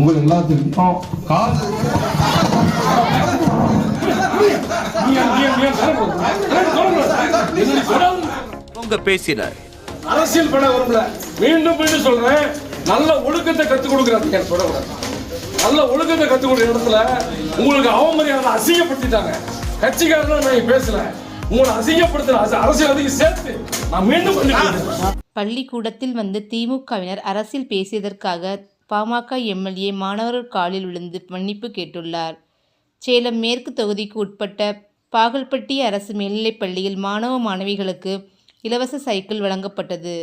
உங்கள் எல்லாத்துக்கும் காசு அவங்க பேசினர். அரசியல் பண்ண விரும்பல. மீண்டும் மீண்டும் சொல்றேன். நல்ல ஒழுக்கத்தை கத்துக் கொடுக்குறாங்க சொல்லக்கூடாது நல்ல ஒழுக்கத்தை கத்துக் கொடுக்குற இடத்துல உங்களுக்கு அவமரியாதை அசிங்கப்படுத்திட்டாங்க. கட்சிக்காரன் நான் பேசல. உங்களை அசிங்கப்படுத்துற அரசு- அரசியல்வாதிக்கு சேர்த்து நான் மீண்டும் பள்ளிக்கூடத்தில் வந்து திமுகவினர் அரசியல் பேசியதற்காக பாமக எம்எல்ஏ மாணவர்கள் காலில் விழுந்து மன்னிப்பு கேட்டுள்ளார். சேலம் மேற்கு தொகுதிக்கு உட்பட்ட பாகல்பட்டி அரசு மேல்நிலைப் பள்ளியில் மாணவ மாணவிகளுக்கு இலவச சைக்கிள் வழங்கப்பட்டது.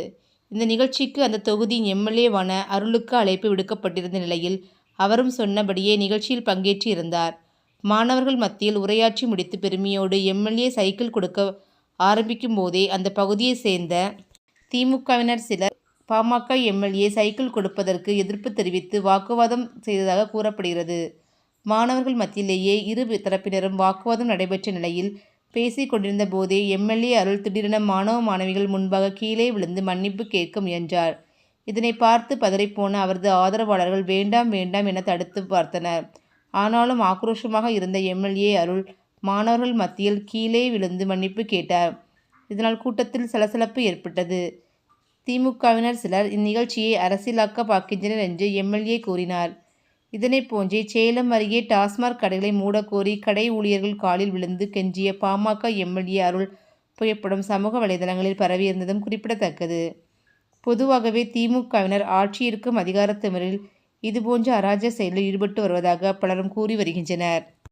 இந்த நிகழ்ச்சிக்கு அந்த தொகுதியின் எம்எல்ஏவான அருளுக்கு அழைப்பு விடுக்கப்பட்டிருந்த நிலையில் அவரும் சொன்னபடியே நிகழ்ச்சியில் பங்கேற்று இருந்தார் மாணவர்கள் மத்தியில் உரையாற்றி முடித்து பெருமையோடு எம்எல்ஏ சைக்கிள் கொடுக்க ஆரம்பிக்கும் போதே அந்த பகுதியை சேர்ந்த திமுகவினர் சிலர் பாமக எம்எல்ஏ சைக்கிள் கொடுப்பதற்கு எதிர்ப்பு தெரிவித்து வாக்குவாதம் செய்ததாக கூறப்படுகிறது. மாணவர்கள் மத்தியிலேயே இரு தரப்பினரும் வாக்குவாதம் நடைபெற்ற நிலையில் பேசிக் கொண்டிருந்த போதே எம்எல்ஏ அருள் திடீரென மாணவ மாணவிகள் முன்பாக கீழே விழுந்து மன்னிப்பு கேட்க முயன்றார். இதனை பார்த்து பதறிப்போன அவரது ஆதரவாளர்கள் வேண்டாம் வேண்டாம் என தடுத்து பார்த்தனர். ஆனாலும் ஆக்ரோஷமாக இருந்த எம்எல்ஏ அருள் மாணவர்கள் மத்தியில் கீழே விழுந்து மன்னிப்பு கேட்டார். இதனால் கூட்டத்தில் சலசலப்பு ஏற்பட்டது. திமுகவினர் சிலர் இந்நிகழ்ச்சியை அரசியலாக்க பார்க்கின்றனர் என்று எம்எல்ஏ கூறினார். இதனைப் போன்றே சேலம் அருகே டாஸ்மாக் கடைகளை மூடக்கோரி கடை ஊழியர்கள் காலில் விழுந்து கெஞ்சிய பாமக எம்எல்ஏ அருள் புகைப்படம் சமூக வலைதளங்களில் பரவியிருந்ததும் குறிப்பிடத்தக்கது. பொதுவாகவே திமுகவினர் ஆட்சி இருக்கும் அதிகாரத்திமரில் இதுபோன்ற அராஜ செயலில் ஈடுபட்டு வருவதாக பலரும் கூறி வருகின்றனர்.